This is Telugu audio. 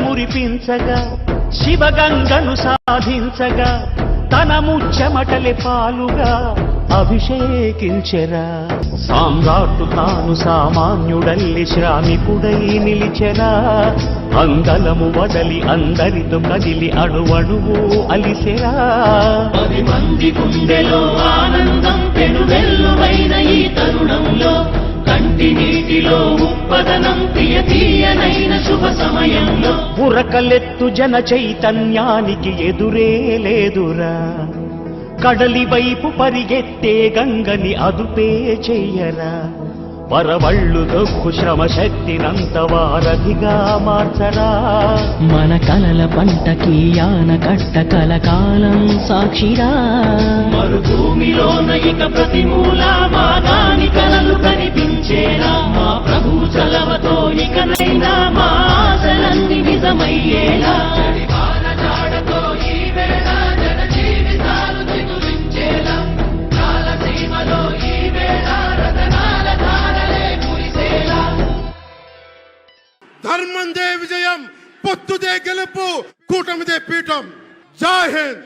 కురిపించగా శివగంగను సాధించగా తన ముచ్చమటలి పాలుగా అభిషేకించెరా. సామ్రాట్టు తాను సామాన్యుడల్లి శ్రామికుడై నిలిచెరా అంగలము వదలి అందరితో కదిలి అణువణువు అలిసెరా. పది మంది గుండెలో ఆనందం పెనువెల్లువైన ఈ తరుణంలో కంటి నీటిలో ఉప్పదనం తీయ తీయనైన సమయంలో ఉరకలెత్తు జన చైతన్యానికి ఎదురే లేదురా. కడలి వైపు పరిగెత్తే గంగని అదుపే చెయ్యరా. పరవళ్ళు దొక్కు శ్రమ శక్తినంత వారధిగా మార్చరా. మన కలల పంటకి యాన కట్ట కలకాలం సాక్షిరా. మరుభూమిలోన ఇక ప్రతి మూల మాగాని కలలు కనిపించేరా. మా ప్రభు చలవతో ఇకనైనా మా ధర్మందే విజయం పొత్తుదే గెలుపు కూటమిదే పీఠం. జై హింద్.